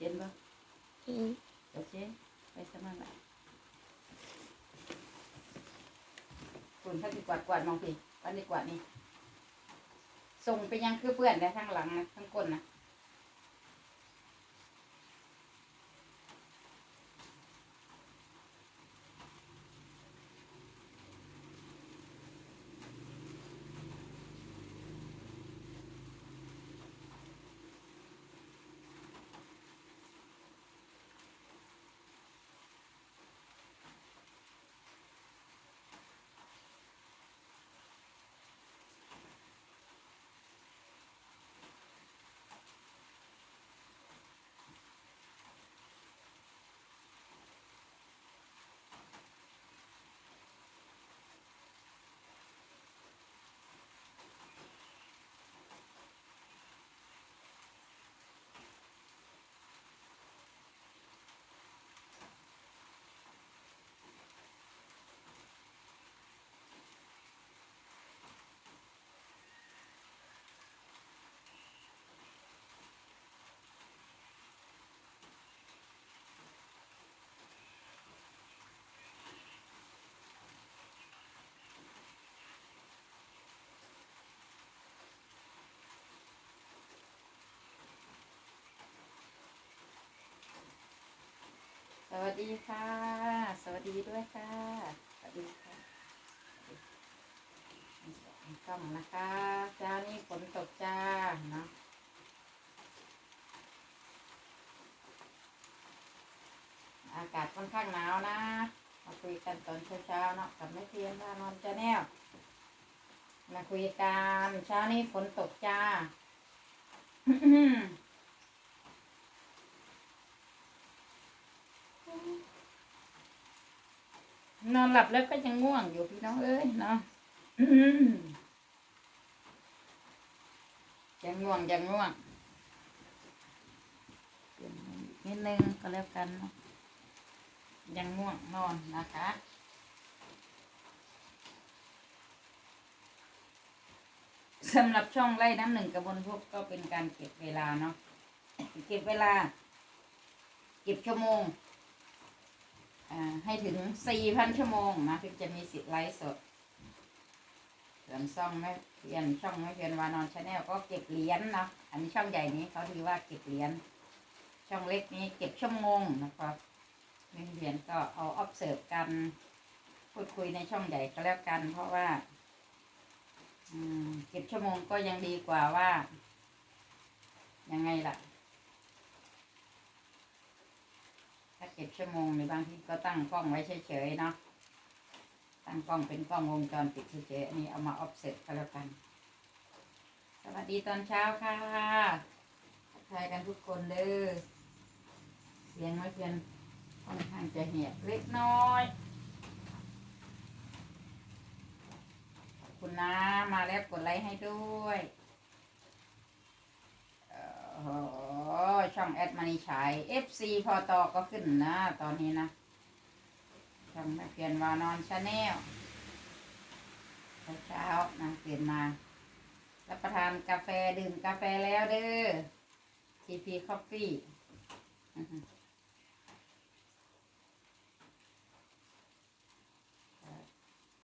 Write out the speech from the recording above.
เย็นปะอืมโอเค ไปสมัครละคุณถ้าดีกวาดกวาดมองพี่วันดีกวาดนี่ส่งไปยังคือเพื่อนนะทั้งหลังนะทั้งก้นนะ สวัสดีค่ะ สวัสดีด้วยค่ะ สวัสดีค่ะช่องนะคะเจ้านี่ฝนตกจ้าเนาะอากาศค่อนข้างหนาวนะ มาคุยกันตอนเช้าๆเนาะกับแม่เทียนว่านอนจะแนวมาคุยกันเช้านี้ฝนตกจ้า นอนหลับแล้วก็ยังง่วงอยู่พี่น้องเอ้ยเนาะยังง่วงยังง่วงเปลี่ยนนิดนึงก็แล้วกันเนาะยังง่วงนอนนะคะสำหรับช่องไล่น้ำหนึ่งกระบวนพวกก็เป็นการเก็บเวลาเนาะเก็บเวลา เก็บชั่วโมง ให้ถึงสี่พันชั่วโมงนะถึงจะมีสิทธิ์ไลฟ์สดส่วนช่องแม่เพียนช่องแม่เพียนวานอนชาแนลก็เก็บเหรียญเนาะอันนี้ช่องใหญ่นี้เขาถือว่าเก็บเหรียญช่องเล็กนี้เก็บชั่วโมงนะครับแม่เพียนก็เอาออฟเสิร์ฟกัน พูดคุยในช่องใหญ่ก็แล้วกัน เพราะว่าอืมเก็บชั่วโมงก็ยังดีกว่าว่า ยังไงล่ะ ถ้าเก็บชั่วโมงในบางทีก็ตั้งกล้องไว้เฉยๆเนาะตั้งกล้องเป็นกล้องวงจรปิดเฉยๆอันนี้เอามาออฟเซ็ตก็แล้วกัน สวัสดีตอนเช้าค่ะทักทายกันทุกคนเด้อเสียงไม่เพียนค่อนข้างจะเหียบเล็กน้อยขอบคุณนะมาแล้วกดไลค์ให้ด้วยโอ้โห ช่องแอดมานิฉาย FC พอตอก็ขึ้นนะ ตอนนี้นะ ช่องแม่เพียนวานอนชาแนลเช้าๆนะตื่นมา รับประทานกาแฟดื่มกาแฟแล้วเด้อ TP Coffee